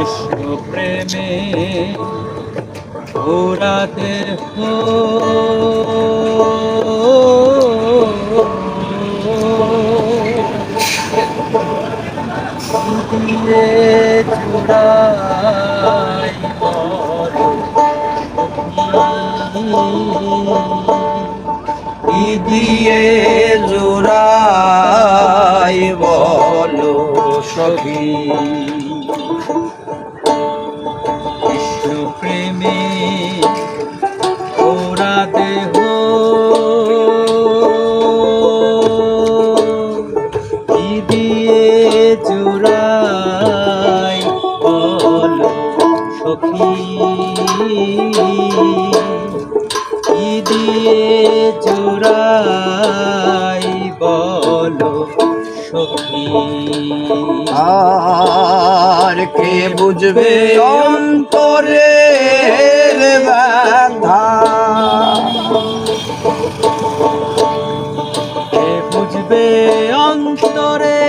কৃষ্ণ প্রেমে ওরাতে দিয়ে চূড়াই দিয়ে সখী কি দিয়ে জোড়াই বলো সখী। আর কে বুঝবে অন্তরের ব্যথা? কে বুঝবে অন্তরে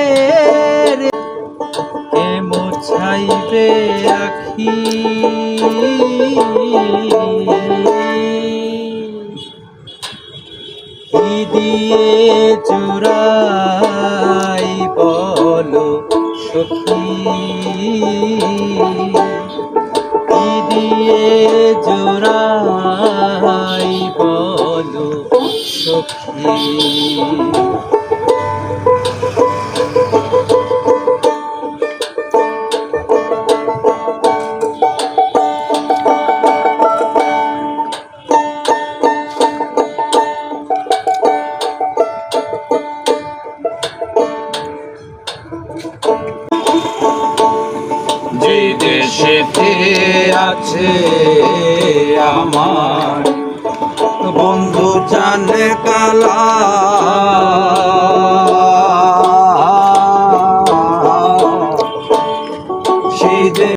মোছাইবে আখি। কি দিয়ে চুরাই বলো সখী? কি দিয়ে জোড়াই বলো সখী? দেশেতে আছে আমার। বন্ধু জানে কালা। দে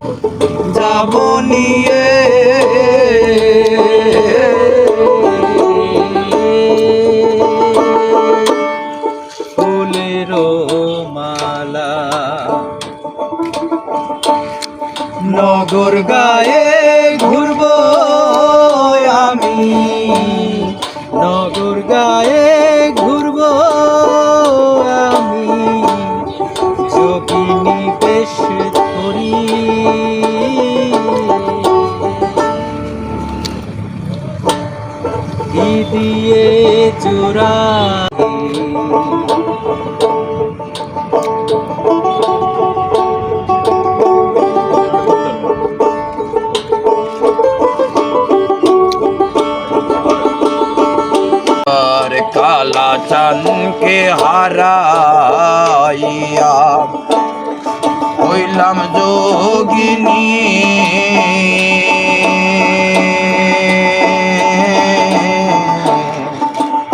যাব নিয়ে নগর গায়ে ঘুরব আমি। নগর গায়ে ঘুরব আমি। যোগিনী বেশ ধরি কি দিয়ে চোরা কালা চানকে হারাইয়া হইলাম যোগিনী।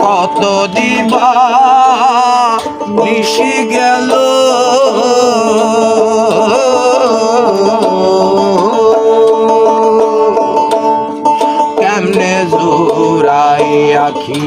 কত দিবা নিশি গেল জোরাই আখি